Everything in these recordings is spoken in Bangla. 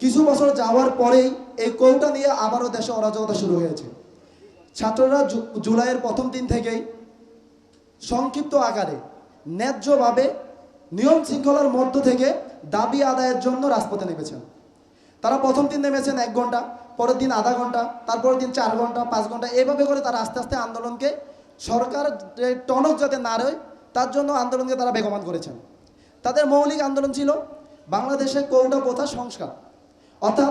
কিছু বছর যাওয়ার পরেই এই কৌটা নিয়ে আবারও দেশে অরাজকতা শুরু হয়েছে। ছাত্ররা জুলাইয়ের প্রথম দিন থেকেই সংক্ষিপ্ত আকারে, ন্যায্যভাবে নিয়ম শৃঙ্খলার মধ্য থেকে দাবি আদায়ের জন্য রাজপথে নেমেছেন। তারা প্রথম দিন নেমেছেন এক ঘণ্টা পরের দিন আধা ঘণ্টা তারপরের দিন চার ঘণ্টা পাঁচ ঘণ্টা এভাবে করে তারা আস্তে আস্তে আন্দোলনকে সরকার টনক যাতে না রয়, তার জন্য আন্দোলনকে তারা বেগমান করেছেন। তাদের মৌলিক আন্দোলন ছিল বাংলাদেশে কৌটা প্রথা সংস্কার। অর্থাৎ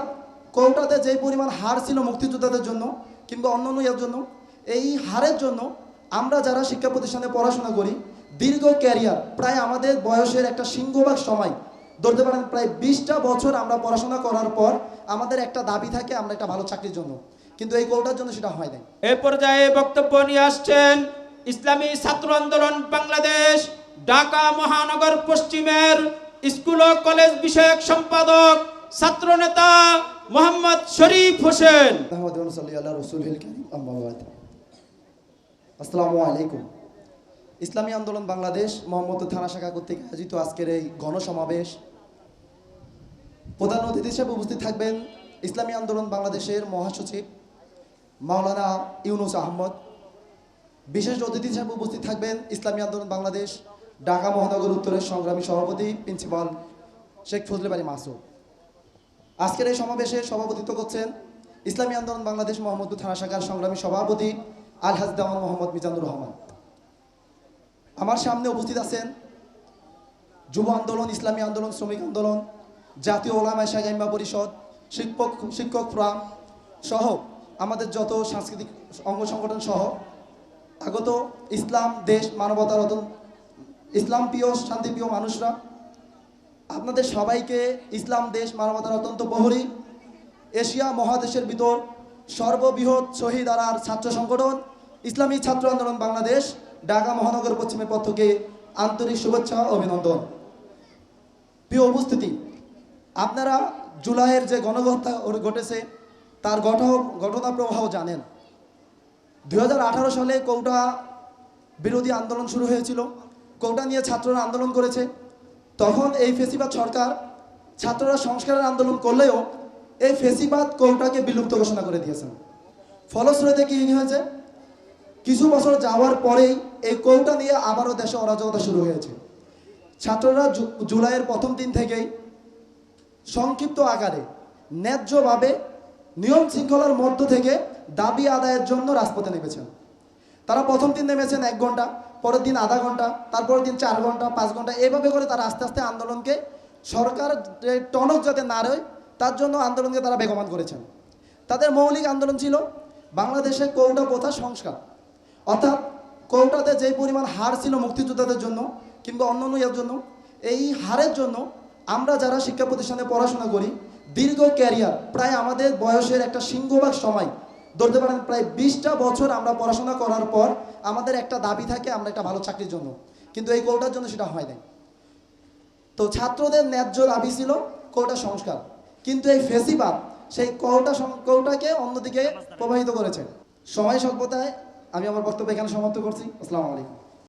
কৌটাতে যে পরিমাণ হার ছিল মুক্তিযোদ্ধাদের জন্য কিংবা অন্যান্য এর জন্য, এই হারের জন্য আমরা যারা শিক্ষা প্রতিষ্ঠানে পড়াশোনা করি, দীর্ঘ ক্যারিয়ার, প্রায় আমাদের বয়সের একটা সিংহভাগ সময়, ধরতে পারেন প্রায় বিশটা বছর আমরা পড়াশোনা করার পর আমাদের একটা দাবি থাকে, আমরা একটা ভালো চাকরির জন্য। কিন্তু এই কৌটার জন্য সেটা হয় নাই। এ পর্যায়ে বক্তব্য নিয়ে আসছেন ইসলামী ছাত্র আন্দোলন বাংলাদেশ, ঢাকা মহানগর পশ্চিমের স্কুল ও কলেজ বিষয়ক সম্পাদক ছাত্র নেতা মোহাম্মদ শরীফ হোসেন। আসসালামু আলাইকুম। ইসলামী আন্দোলন বাংলাদেশ মোহাম্মদ থানা শাখা কর্তৃক আয়োজিত আজকের এই গণসমাবেশ। প্রধান অতিথি হিসেবে উপস্থিত থাকবেন ইসলামী আন্দোলন বাংলাদেশের মহাসচিব মাওলানা ইউনুস আহমদ। বিশেষ অতিথি হিসেবে উপস্থিত থাকবেন ইসলামী আন্দোলন বাংলাদেশ, ঢাকা মহানগর উত্তরের সংগ্রামী সভাপতি, প্রিন্সিপাল শেখ ফজলে বাড়ি মাসুদ। আজকের এই সমাবেশে সভাপতিত্ব করছেন ইসলামী আন্দোলন বাংলাদেশ মোহাম্মদপুর থানা শাখার সংগ্রামী সভাপতি আলহাজ দেওয়ান মোহাম্মদ মিজানুর রহমান। আমার সামনে উপস্থিত আছেন যুব আন্দোলন, ইসলামী আন্দোলন, শ্রমিক আন্দোলন, জাতীয় ওলামা শাগাইমা পরিষদ, শিক্ষক শিক্ষক ফ্রাম সহ আমাদের যত সাংস্কৃতিক অঙ্গ সংগঠন সহ আগত ইসলাম, দেশ, মানবতার ইসলাম প্রিয়, শান্তিপ্রিয় মানুষরা আপনাদের সবাইকে ইসলাম দেশ মানবতার অত্যন্ত প্রহরী। এশিয়া মহাদেশের ভিতর সর্ববৃহৎ শহীদ আরার ছাত্র সংগঠন, ইসলামী ছাত্র আন্দোলন বাংলাদেশ, ঢাকা মহানগর পশ্চিমের পক্ষ থেকে আন্তরিক শুভেচ্ছা অভিনন্দন। প্রিয় উপস্থিতি, আপনারা জুলাইয়ের যে গণহত্যা ঘটেছে, তার ঘট ঘটনা প্রবাহ জানেন। দু হাজার আঠারো সালে কৌটা বিরোধী আন্দোলন শুরু হয়েছিল। কৌটা নিয়ে ছাত্ররা আন্দোলন করেছে। তখন এই ফেসিবাদ সরকার ছাত্ররা সংস্কারের আন্দোলন করলেও এই ফেসিবাদ কৌটাকে বিলুপ্ত ঘোষণা করে দিয়েছেন ফলশ্রুতিতে কি হয়েছে? কিছু বছর যাওয়ার পরেই এই কৌটা নিয়ে আবারও দেশে অরাজকতা শুরু হয়েছে। ছাত্ররা জুলাইয়ের প্রথম দিন থেকেই সংক্ষিপ্ত আকারে, ন্যায্যভাবে নিয়ম শৃঙ্খলার মধ্য থেকে দাবি আদায়ের জন্য রাজপথে নেমেছেন। তারা প্রথম দিন নেমেছেন এক ঘণ্টা পরের দিন আধা ঘণ্টা, তারপরের দিন চার ঘণ্টা, পাঁচ ঘণ্টা এভাবে করে তারা আস্তে আস্তে আন্দোলনকে সরকার টনক যাতে না রয়, তার জন্য আন্দোলনকে তারা বেগমান করেছেন। তাদের মৌলিক আন্দোলন ছিল বাংলাদেশে কৌটা প্রথা সংস্কার। অর্থাৎ কৌটাতে যে পরিমাণ হার ছিল মুক্তিযোদ্ধাদের জন্য কিংবা অন্যান্য এর জন্য, এই হারের জন্য আমরা যারা শিক্ষা প্রতিষ্ঠানে পড়াশোনা করি, দীর্ঘ ক্যারিয়ার, প্রায় আমাদের বয়সের একটা সিংহভাগ সময় ধরতে পারেন প্রায় বিশটা বছর আমরা পড়াশোনা করার পর আমাদের একটা দাবি থাকে, আমরা একটা ভালো চাকরির জন্য। কিন্তু এই কোটার জন্য সেটা হয় নাই। তো ছাত্রদের ন্যায্য দাবি ছিল কোটা সংস্কার। কিন্তু এই ফেসিবাদ সেই কৌটা কৌটাকে অন্যদিকে প্রবাহিত করেছে। সময় সভ্যতায় আমি আমার বক্তব্য এখানে সমাপ্ত করছি। আসসালামু আলাইকুম।